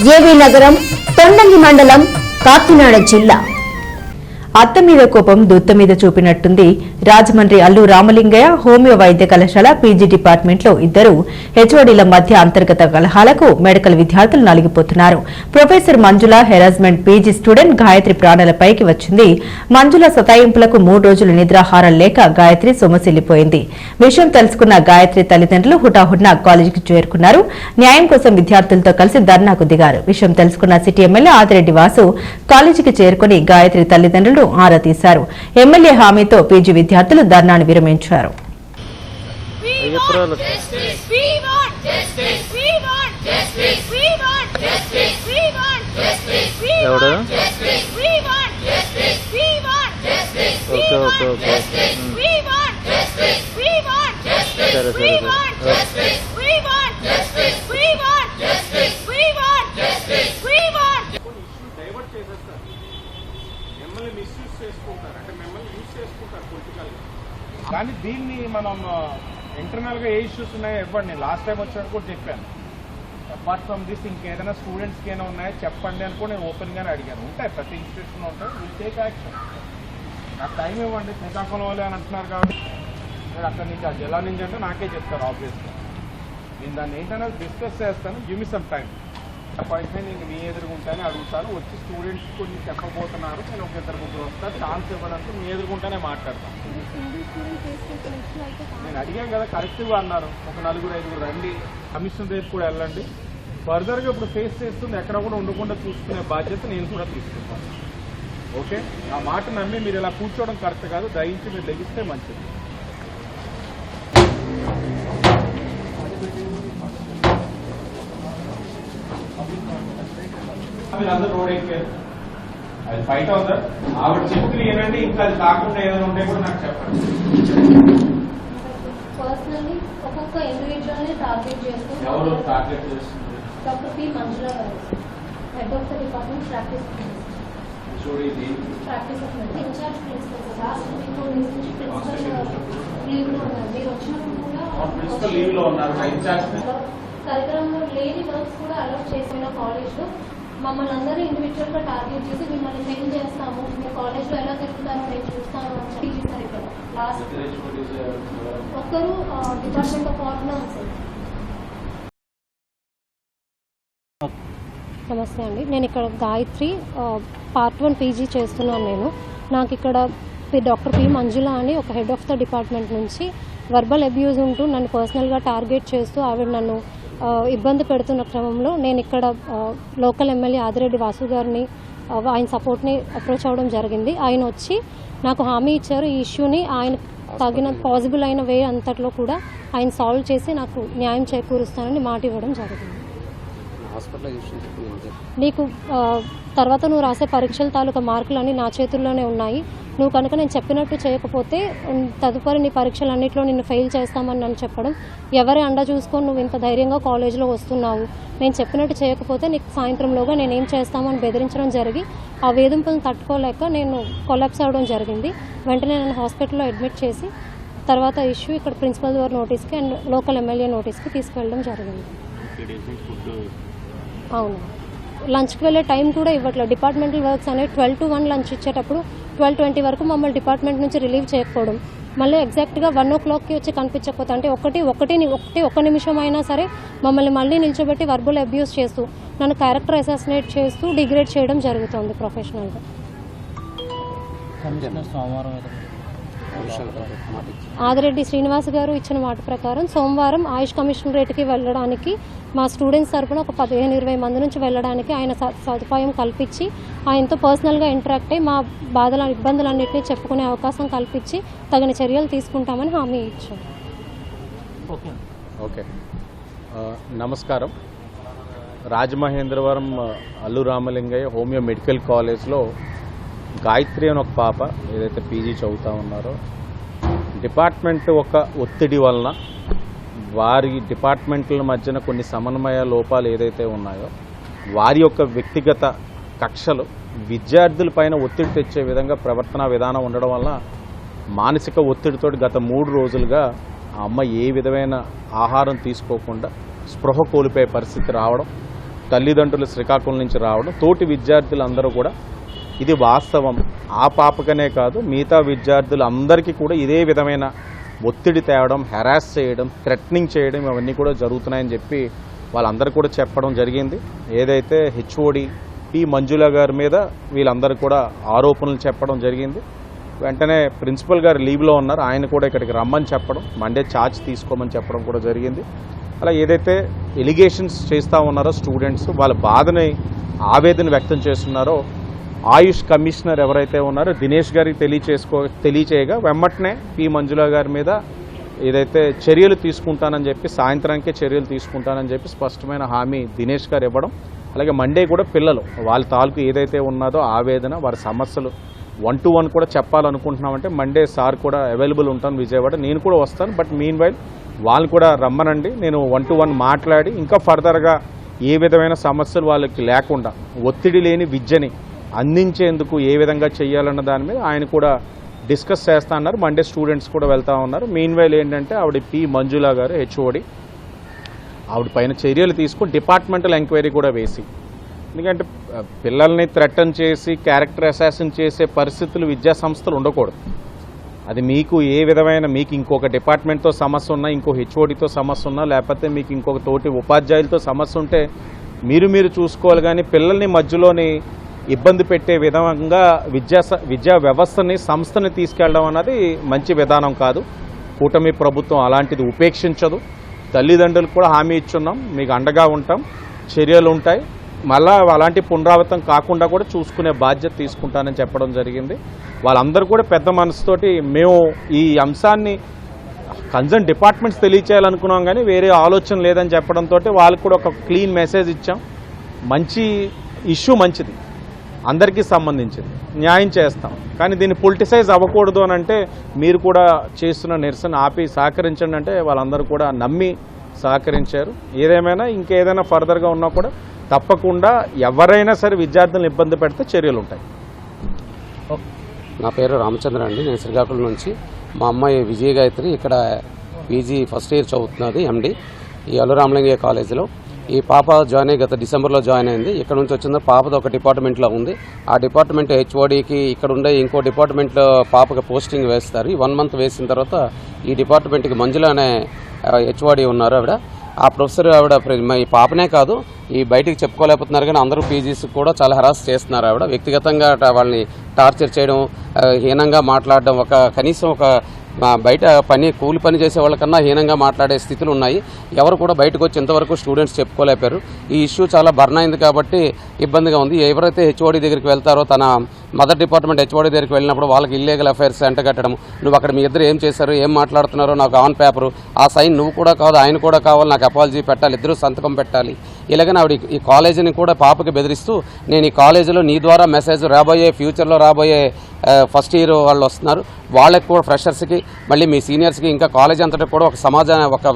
ఏవి నగరం తొండంగి మండలం కాకినాడ జిల్లా. అత్త మీద కోపం దుత్త మీద చూపినట్టుంది. రాజమండ్రి అల్లు రామలింగయ్య హోమియో వైద్య కళాశాల పీజీ డిపార్ట్మెంట్లో ఇద్దరు హెచ్ఓడీల మధ్య అంతర్గత కలహాలకు మెడికల్ విద్యార్థులు నలిగిపోతున్నారు. Professor Manjula harassment PG student Gayatri ప్రాణాలపైకి వచ్చింది. మంజుల సతాయింపులకు మూడు రోజులు నిద్రాహారం లేక గాయత్రి సొమసిల్లిపోయింది. విషయం తెలుసుకున్న గాయత్రి తల్లిదండ్రులు హుటాహుట్న కాలేజీకి చేరుకున్నారు. న్యాయం కోసం విద్యార్థులతో కలిసి ధర్నాకు దిగారు. విషయం తెలుసుకున్న సిటీ ఎమ్మెల్యే ఆదిరెడ్డి వాసు కాలేజీకి చేరుకుని గాయత్రి తల్లిదండ్రులు ఆరా తీశారు ఎమ్మెల్యే హామీతో పీజీ విద్యార్థులు ధర్నాను విరమించారు. We want justice. కానీ దీన్ని మనం ఇంటర్నల్గా ఏ ఇష్యూస్ ఉన్నాయో ఇవ్వండి. లాస్ట్ టైం వచ్చినప్పుడు కూడా చెప్పాను. అపార్ట్ ఫ్రమ్ దిస్ ఇంకేదైనా స్టూడెంట్స్కి ఏమైనా ఉన్నాయో చెప్పండి అని కూడా నేను ఓపెన్గానే అడిగాను. ఉంటాయి ప్రతి ఇన్స్టిట్యూషన్లో ఉంటాయి. విల్ టేక్ యాక్షన్ నాకు టైం ఇవ్వండి. శ్రీకాకుళం వాళ్ళే అని అంటున్నారు కాబట్టి. నేను అక్కడి నుంచి ఆ జిల్లా నుంచి అంటే నాకే చెప్తారు ఆబ్వియస్గా నేను దాన్ని ఏంటనే డిస్కస్ చేస్తాను. Give me some time appointment నేను మీ ఎదుర్కొంటానే అడుగుతాను. వచ్చి స్టూడెంట్స్ కొన్ని చెప్పబోతున్నారు. నేను ఒక ఇద్దరు ముగ్గురు వస్తాను ఛాన్స్ ఇవ్వడానికి మీ ఎదుర్కొంటానే మాట్లాడతాను నేను అడిగాను కదా కరెక్ట్గా అన్నారు. ఒక నలుగురు ఐదుగురు రండి. కమిషన్ రేపు కూడా వెళ్ళండి. ఫర్దర్గా ఇప్పుడు ఫేస్ చేస్తుంది. ఎక్కడ కూడా ఉండకుండా చూసుకునే బాధ్యత నేను కూడా తీసుకుంటాను. ఓకే ఆ మాట నమ్మి మీరు ఇలా కూర్చోవడం కరెక్ట్ కాదు. దయించి మీరు లెగిస్తే మంచిది. మీరందరూ రోడ్ ఎక్కారు. అది ఫైట్ అవుతారు. ఆవిడ చెప్పులు ఏనండి ఇంకా అది కాకుండా ఏదైనా ఉంటే కూడా నాకు చెప్పండి. పర్సనల్లీ ఒక్కొక్క ఇండివిజువల్ని టార్గెట్ చేస్తూ ఎవరు టార్గెట్ చేస్తుంది? Doctor P Manjula garu. Head of the department practice practice of medicine in-charge principal last week నుంచి ప్రిన్సిపల్ లీవ్లో ఉన్నారు. మీరు వచ్చినప్పుడు కూడా ప్రిన్సిపల్ లీవ్లో ఉన్నారు. ఇన్ఛార్జ్ కార్యక్రమంలో లేని వర్క్స్ కూడా అలౌట్ చేసిన కాలేజ్లో మమ్మల్ని అందరూ ఇండివిజువల్గా టార్గెట్ చేసి మిమ్మల్ని ఫెయిల్ చేస్తాము. మీ కాలేజ్లో ఎలా తిరుగుతారో నేను చూస్తాను అని చెప్పి చేశారు ఇక్కడ. లాస్ట్ ఒక్కరు డిపార్ట్మెంట్ ఆఫ్ ఆర్డినెన్స్ నమస్తే అండి. నేను ఇక్కడ గాయత్రి పార్ట్ వన్ పీజీ చేస్తున్నాను నేను. నాకు ఇక్కడ డాక్టర్ పి మంజుల అని ఒక హెడ్ ఆఫ్ ద డిపార్ట్మెంట్ నుంచి వర్బల్ అబ్యూజ్ ఉంటూ నన్ను పర్సనల్గా టార్గెట్ చేస్తూ ఆవిడ నన్ను ఇబ్బంది పెడుతున్న క్రమంలో నేను ఇక్కడ లోకల్ ఎమ్మెల్యే ఆదిరెడ్డి వాసు గారిని ఆయన సపోర్ట్ని అప్రోచ్ అవ్వడం జరిగింది. ఆయన వచ్చి నాకు హామీ ఇచ్చారు ఈ ఇష్యూని. ఆయన తగిన పాసిబుల్ అయిన వే అంతట్లో కూడా ఆయన సాల్వ్ చేసి నాకు న్యాయం చేకూరుస్తానని మాట ఇవ్వడం జరిగింది. నీకు తర్వాత నువ్వు రాసే పరీక్షల తాలూకా మార్కులన్నీ నా చేతుల్లోనే ఉన్నాయి. నువ్వు కనుక నేను చెప్పినట్టు చేయకపోతే తదుపరి నీ పరీక్షలన్నింటిలో నిన్ను ఫెయిల్ చేస్తామని నన్ను చెప్పడం ఎవరి అండ చూసుకొని నువ్వు ఇంత ధైర్యంగా కాలేజీలో వస్తున్నావు? నేను చెప్పినట్టు చేయకపోతే నీకు సాయంత్రంలోగా నేను ఏం చేస్తామని బెదిరించడం జరిగి ఆ వేధింపులను తట్టుకోలేక నేను కొలాప్స్ అవ్వడం జరిగింది. వెంటనే నన్ను హాస్పిటల్లో అడ్మిట్ చేసి తర్వాత ఇష్యూ ఇక్కడ ప్రిన్సిపల్ గారి నోటీస్కి అండ్ లోకల్ ఎమ్మెల్యే నోటీస్కి తీసుకెళ్ళడం జరిగింది. అవును. లంచ్కి వెళ్ళే టైం కూడా ఇవ్వట్లేదు. డిపార్ట్మెంటల్ వర్క్స్ అనేవి ట్వెల్వ్ టు వన్ లంచ్ ఇచ్చేటప్పుడు ట్వెల్వ్ ట్వంటీ వరకు మమ్మల్ని డిపార్ట్మెంట్ నుంచి రిలీవ్ చేయకపోవడం. మళ్ళీ ఎగ్జాక్ట్గా వన్ ఓ క్లాక్కి వచ్చి కనిపించకపోతే అంటే ఒకటి ఒకటి ఒకటి ఒక్క నిమిషం అయినా సరే మమ్మల్ని మళ్ళీ నిల్చోబెట్టి వర్బల్ అబ్యూస్ చేస్తూ నన్ను క్యారెక్టర్ అసాసినేట్ చేస్తూ డిగ్రేడ్ చేయడం జరుగుతుంది ప్రొఫెషనల్గా ఆదిరెడ్డి శ్రీనివాస్ గారు ఇచ్చిన మాట ప్రకారం సోమవారం ఆయుష్ కమిషనరేట్కి వెళ్ళడానికి మా స్టూడెంట్స్ తరపున ఒక పదిహేను ఇరవై మంది నుంచి వెళ్ళడానికి ఆయన స- సదుపాయం కల్పించి ఆయనతో పర్సనల్గా ఇంటరాక్ట్ అయ్యి మా బాధల ఇబ్బందులన్నింటినీ చెప్పుకునే అవకాశం కల్పించి తగిన చర్యలు తీసుకుంటామని హామీ ఇచ్చారు ఓకే. నమస్కారం. రాజమహేంద్రవరం అల్లు రామలింగయ్య హోమియో మెడికల్ కాలేజ్లో గాయత్రి అని ఒక పాప ఏదైతే పీజీ చదువుతూ ఉన్నారో డిపార్ట్మెంట్ ఒక ఒత్తిడి వలన వారి డిపార్ట్మెంట్ల మధ్యన కొన్ని సమన్వయ లోపాలు ఏదైతే ఉన్నాయో వారి యొక్క వ్యక్తిగత కక్షలు విద్యార్థులపైన ఒత్తిడి తెచ్చే విధంగా ప్రవర్తన విధానం ఉండడం వల్ల మానసిక ఒత్తిడితో గత మూడు రోజులుగా ఆ అమ్మ ఏ విధమైన ఆహారం తీసుకోకుండా స్పృహ కోల్పోయే పరిస్థితి రావడం తల్లిదండ్రులు శ్రీకాకుళం నుంచి రావడం తోటి విద్యార్థులందరూ కూడా ఇది వాస్తవం. ఆ పాపకనే కాదు మిగతా విద్యార్థులు అందరికీ కూడా ఇదే విధమైన ఒత్తిడి తేవడం హెరాస్ చేయడం థ్రెటనింగ్ చేయడం ఇవన్నీ కూడా జరుగుతున్నాయని చెప్పి వాళ్ళందరూ కూడా చెప్పడం జరిగింది. ఏదైతే హెచ్ఓడి పి మంజుల గారి మీద వీళ్ళందరూ కూడా ఆరోపణలు చెప్పడం జరిగింది. వెంటనే ప్రిన్సిపల్ గారు లీవ్లో ఉన్నారు. ఆయన కూడా ఇక్కడికి రమ్మని చెప్పడం మండే ఛార్జ్ తీసుకోమని చెప్పడం కూడా జరిగింది. అలా ఏదైతే ఎలిగేషన్స్ చేస్తూ ఉన్నారో స్టూడెంట్స్ వాళ్ళ బాధని ఆవేదన వ్యక్తం చేస్తున్నారో ఆయుష్ కమిషనర్ ఎవరైతే ఉన్నారో దినేష్ గారికి తెలియచేసుకో తెలియచేయగా వెమ్మటనే పి. మంజుల గారి మీద ఏదైతే చర్యలు తీసుకుంటానని చెప్పి సాయంత్రానికే చర్యలు తీసుకుంటానని చెప్పి స్పష్టమైన హామీ దినేష్ గారు ఇవ్వడం అలాగే మండే కూడా పిల్లలు వాళ్ళ తాలూకు ఏదైతే ఉన్నదో ఆవేదన వారి సమస్యలు వన్ టు వన్ కూడా చెప్పాలనుకుంటున్నామంటే మండే సార్ కూడా అవైలబుల్ ఉంటాను విజయవాడ. నేను కూడా వస్తాను బట్ మీన్ వైల్ వాళ్ళు కూడా రమ్మనండి. నేను వన్ టు వన్ మాట్లాడి ఇంకా ఫర్దర్గా ఏ విధమైన సమస్యలు వాళ్ళకి లేకుండా ఒత్తిడి లేని విద్యని అందించేందుకు ఏ విధంగా చేయాలన్న దాని మీద ఆయన కూడా డిస్కస్ చేస్తా అన్నారు మండే స్టూడెంట్స్ కూడా వెళ్తా ఉన్నారు. మీన్ వైల్ ఏంటంటే ఆవిడ పి మంజులా గారు హెచ్ఓడి ఆవిడ పైన చర్యలు తీసుకుని డిపార్ట్మెంటల్ ఎంక్వైరీ కూడా వేసి ఎందుకంటే పిల్లల్ని థ్రెటన్ చేసి క్యారెక్టర్ అసాసిన్ చేసే పరిస్థితులు విద్యా సంస్థలు ఉండకూడదు. అది మీకు ఏ విధమైన మీకు ఇంకొక డిపార్ట్మెంట్తో సమస్య ఉన్నా ఇంకో హెచ్ఓడితో సమస్య ఉన్నా లేకపోతే మీకు ఇంకొక తోటి ఉపాధ్యాయులతో సమస్య ఉంటే మీరు మీరు చూసుకోవాలి. కానీ పిల్లల్ని మధ్యలోని ఇబ్బంది పెట్టే విధంగా విద్యా స- విద్యా వ్యవస్థని సంస్థని తీసుకెళ్ళడం అన్నది మంచి విధానం కాదు. కూటమి ప్రభుత్వం అలాంటిది ఉపేక్షించదు. తల్లిదండ్రులకు కూడా హామీ ఇచ్చున్నాం. మీకు అండగా ఉంటాం. చర్యలు ఉంటాయి. మళ్ళా అలాంటి పునరావృతం కాకుండా కూడా చూసుకునే బాధ్యత తీసుకుంటానని చెప్పడం జరిగింది. వాళ్ళందరూ కూడా పెద్ద మనసుతోటి మేము ఈ అంశాన్ని కన్సర్న్ డిపార్ట్మెంట్స్ తెలియచేయాలనుకున్నాం కానీ వేరే ఆలోచన లేదని చెప్పడంతో వాళ్ళకి కూడా ఒక క్లీన్ మెసేజ్ ఇచ్చాం. మంచి ఇష్యూ మంచిది. అందరికీ సంబంధించింది. న్యాయం చేస్తాం. కానీ దీన్ని పొలిటిసైజ్ అవ్వకూడదు అని అంటే మీరు కూడా చేస్తున్న నిరసన ఆపి సహకరించండి అంటే వాళ్ళందరూ కూడా నమ్మి సహకరించారు. ఏదేమైనా ఇంకేదైనా ఫర్దర్గా ఉన్నా కూడా తప్పకుండా ఎవరైనా సరే విద్యార్థులను ఇబ్బంది పెడితే చర్యలు ఉంటాయి. నా పేరు రామచంద్ర అండి. నేను శ్రీకాకుళం నుంచి మా అమ్మాయి విజయ గాయత్రి ఇక్కడ పీజీ ఫస్ట్ ఇయర్ చదువుతున్నది ఎండి ఈ అల్లురామలింగయ్య కాలేజీలో. ఈ పాప జాయిన్ అయ్యి గత డిసెంబర్లో జాయిన్ అయింది. ఇక్కడ నుంచి వచ్చిందో పాపది ఒక డిపార్ట్మెంట్లో ఉంది. ఆ డిపార్ట్మెంట్ హెచ్ఓడికి ఇక్కడ ఉండే ఇంకో డిపార్ట్మెంట్లో పాపకి పోస్టింగ్ వేస్తారు. ఈ వన్ మంత్ వేసిన తర్వాత ఈ డిపార్ట్మెంట్కి మంజుల అనే హెచ్ఓడి ఉన్నారు ఆవిడ. ఆ ప్రొఫెసర్ ఆవిడ ప్ర- ఈ పాపనే కాదు ఈ బయటికి చెప్పుకోలేకపోతున్నారు కానీ అందరూ పీజీస్ కూడా చాలా హరాస్ చేస్తున్నారు ఆవిడ. వ్యక్తిగతంగా వాళ్ళని టార్చర్ చేయడం హీనంగా మాట్లాడడం ఒక కనీసం ఒక బయట పని కూలి పని చేసే వాళ్ళకన్నా హీనంగా మాట్లాడే స్థితులు ఉన్నాయి. ఎవరు కూడా బయటకు వచ్చి ఇంతవరకు స్టూడెంట్స్ చెప్పుకోలేపారు ఈ ఇష్యూ చాలా బర్న్ అయింది కాబట్టి ఇబ్బందిగా ఉంది. ఎవరైతే హెచ్ఓడి దగ్గరికి వెళ్తారో తన మదర్ డిపార్ట్మెంట్ హెచ్ఓడి దగ్గరికి వెళ్ళినప్పుడు వాళ్ళకి ఇల్లీగల్ అఫైర్స్ ఎంటగట్టడం నువ్వు అక్కడ మీ ఇద్దరు ఏం చేశారు ఏం మాట్లాడుతున్నారో నాకు ఆన్ పేపరు. ఆ సైన్ నువ్వు కూడా కాదు ఆయన కూడా కావాలి నాకు అపాలజీ పెట్టాలి ఇద్దరు సంతకం పెట్టాలి. ఇలాగని ఆవిడ ఈ కాలేజీని కూడా పాపకి బెదిరిస్తూ నేను ఈ కాలేజీలో నీ ద్వారా మెసేజ్ రాబోయే ఫ్యూచర్లో రాబోయే ఫస్ట్ ఇయర్ వాళ్ళు వస్తున్నారు. వాళ్ళకి కూడా ఫ్రెషర్స్కి మళ్ళీ మీ సీనియర్స్కి ఇంకా కాలేజ్ అంతటా కూడా ఒక సమాజం ఒక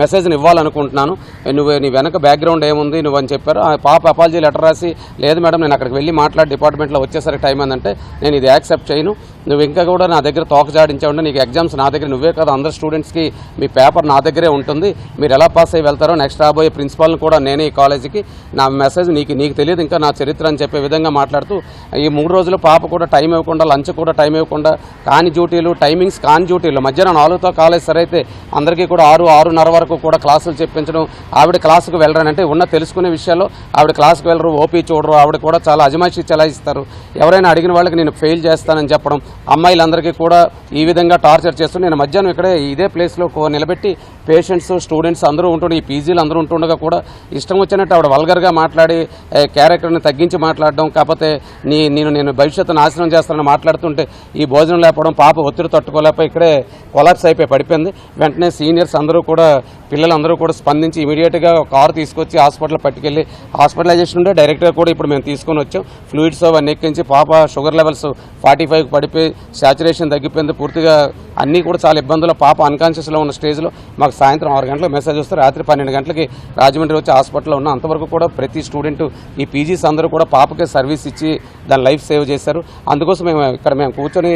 మెసేజ్ని ఇవ్వాలనుకుంటున్నాను. నువ్వు నీ వెనక బ్యాక్గ్రౌండ్ ఏముంది నువ్వు అని చెప్పారు. ఆ పాప అపాలజీ లెటర్ రాసి లేదు మేడం నేను అక్కడికి వెళ్ళి మాట్లాడి డిపార్ట్మెంట్లో వచ్చేసరికి టైం ఏంటంటే నేను ఇది యాక్సెప్ట్ చేయను. నువ్వు ఇంకా కూడా నా దగ్గర తోక జాడించావు నీకు ఎగ్జామ్స్ నా దగ్గర నువ్వే కాదు అందరు స్టూడెంట్స్కి మీ పేపర్ నా దగ్గరే ఉంటుంది. మీరు ఎలా పాస్ అయ్యి వెళ్తారో నెక్స్ట్ రాబోయే ప్రిన్సిపాల్ని కూడా నేనే ఈ కాలేజీకి నా మెసేజ్ నీకు నీకు తెలియదు ఇంకా నా చరిత్ర అని చెప్పే విధంగా మాట్లాడుతూ ఈ మూడు రోజులు పాప కూడా టైం ఇవ్వకుండా లంచ్ కూడా టైం ఇవ్వకుండా కాని డ్యూటీలు టైమింగ్స్ కాని డ్యూటీలు. మధ్యాహ్నం నాలుగుతో కాలేజ్ సరైతే అందరికీ కూడా ఆరు ఆరున్నర వరకు కూడా క్లాసులు చెప్పించడం ఆవిడ క్లాసుకు వెళ్ళరని అంటే ఉన్న తెలుసుకునే విషయాల్లో ఆవిడ క్లాస్కి వెళ్ళరు ఓపీ చూడరు ఆవిడ కూడా చాలా అజమాయిషి చెలాయిస్తారు ఎవరైనా అడిగిన వాళ్ళకి నేను ఫెయిల్ చేస్తానని చెప్పడం అమ్మాయిలందరికీ కూడా ఈ విధంగా టార్చర్ చేస్తూ నేను మధ్యాహ్నం ఇక్కడే ఇదే ప్లేస్లో నిలబెట్టి పేషెంట్స్ స్టూడెంట్స్ అందరూ ఉంటుండే ఈ పీజీలు అందరూ ఉంటుండగా కూడా ఇష్టం వచ్చినట్టు ఆవిడ వల్గర్గా మాట్లాడి క్యారెక్టర్ని తగ్గించి మాట్లాడడం కాకపోతే నీ నేను నేను భవిష్యత్తు నాశనం చేస్తానని మాట్లాడుతుంటే ఈ భోజనం లేకపోవడం పాప ఒత్తిడి తట్టుకోలేక ఇక్కడే కొలాప్స్ అయిపోయి పడిపోయింది. వెంటనే సీనియర్స్ అందరూ కూడా పిల్లలందరూ కూడా స్పందించి ఇమీడియట్గా కారు తీసుకొచ్చి హాస్పిటల్ పట్టుకెళ్ళి హాస్పిటలైజేషన్ ఉంటే డైరెక్ట్గా కూడా ఇప్పుడు మేము తీసుకొని వచ్చాం. ఫ్లూయిడ్స్ అవన్నీ ఎక్కించి పాప షుగర్ లెవెల్స్ ఫార్టీ ఫైవ్ పడిపోయి సాచురేషన్ తగ్గిపోయింది. పూర్తిగా అన్నీ కూడా చాలా ఇబ్బందులు. పాప అన్కాన్షియస్లో ఉన్న స్టేజ్లో మాకు సాయంత్రం ఆరు గంటలకు మెసేజ్ వస్తే రాత్రి పన్నెండు గంటలకి రాజమండ్రి వచ్చి హాస్పిటల్లో ఉన్న అంతవరకు కూడా ప్రతి స్టూడెంట్ ఈ పీజీస్ అందరూ కూడా పాపకి సర్వీస్ ఇచ్చి దాని లైఫ్ సేవ్ చేశారు. అందుకోసం మేము ఇక్కడ మేము కూర్చొని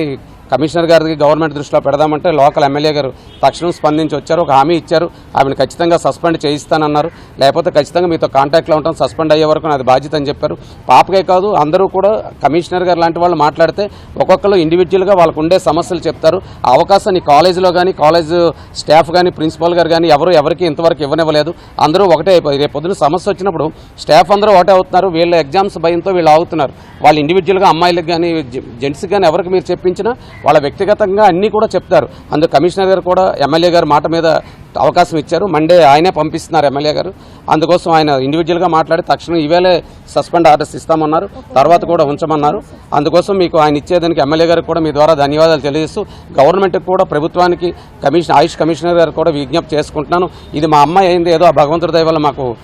కమిషనర్ గారికి గవర్నమెంట్ దృష్టిలో పెడదామంటే లోకల్ ఎమ్మెల్యే గారు తక్షణం స్పందించి వచ్చారు ఒక హామీ ఇచ్చారు. ఆమెను ఖచ్చితంగా సస్పెండ్ చేయిస్తానన్నారు. లేకపోతే ఖచ్చితంగా మీతో కాంటాక్ట్లో ఉంటాం సస్పెండ్ అయ్యే వరకు నాది బాధ్యత అని చెప్పారు. పాపకే కాదు అందరూ కూడా కమిషనర్ గారు లాంటి వాళ్ళు మాట్లాడితే ఒక్కొక్కరు ఇండివిజువల్గా వాళ్ళకు ఉండే సమస్యలు చెప్తారు. ఆ అవకాశాన్ని కాలేజీలో కానీ కాలేజ్ స్టాఫ్ కానీ ప్రిన్సిపాల్ గారు కానీ ఎవరు ఎవరికి ఇంతవరకు ఇవ్వనివ్వలేదు. అందరూ ఒకటే అయిపోయి రేపు పొద్దున సమస్య వచ్చినప్పుడు స్టాఫ్ అందరూ ఒకటే అవుతున్నారు. వీళ్ళ ఎగ్జామ్స్ భయంతో వీళ్ళు ఆగుతున్నారు. వాళ్ళు ఇండివిజువల్గా అమ్మాయిలకు కానీ జెంట్స్కి కానీ ఎవరికి మీరు చెప్పించినా వాళ్ళ వ్యక్తిగతంగా అన్నీ కూడా చెప్తారు. అందుకు కమిషనర్ గారు కూడా ఎమ్మెల్యే గారు మాట మీద అవకాశం ఇచ్చారు. మండే ఆయనే పంపిస్తున్నారు ఎమ్మెల్యే గారు. అందుకోసం ఆయన ఇండివిజువల్గా మాట్లాడి తక్షణం ఈవేళే సస్పెండ్ ఆర్డర్స్ ఇస్తామన్నారు. తర్వాత కూడా ఉంచమన్నారు. అందుకోసం మీకు ఆయన ఇచ్చేదానికి ఎమ్మెల్యే గారికి కూడా మీ ద్వారా ధన్యవాదాలు తెలియజేస్తూ గవర్నమెంట్కి కూడా ప్రభుత్వానికి కమిషన్ ఆయుష్ కమిషనర్ గారు కూడా విజ్ఞప్తి చేసుకుంటున్నాను. ఇది మా అమ్మాయి అయింది. ఏదో ఆ భగవంతుడి దయ వల్ల మాకు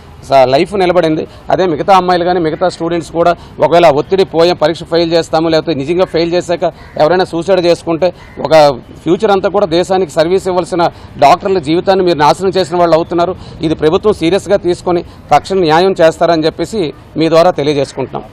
లైఫ్ నిలబడింది. అదే మిగతా అమ్మాయిలు కానీ మిగతా స్టూడెంట్స్ కూడా ఒకవేళ ఒత్తిడి పోయాం పరీక్ష ఫెయిల్ చేస్తాము లేకపోతే నిజంగా ఫెయిల్ చేశాక ఎవరైనా సూసైడ్ చేసుకుంటే ఒక ఫ్యూచర్ అంతా కూడా దేశానికి సర్వీస్ ఇవ్వాల్సిన డాక్టర్ల జీవితాన్ని మీరు నాశనం చేసిన వాళ్ళు అవుతున్నారు. ఇది ప్రభుత్వం సీరియస్గా తీసుకొని తక్షణ న్యాయం చేస్తారని చెప్పేసి మీ ద్వారా తెలియజేసుకుంటున్నాం.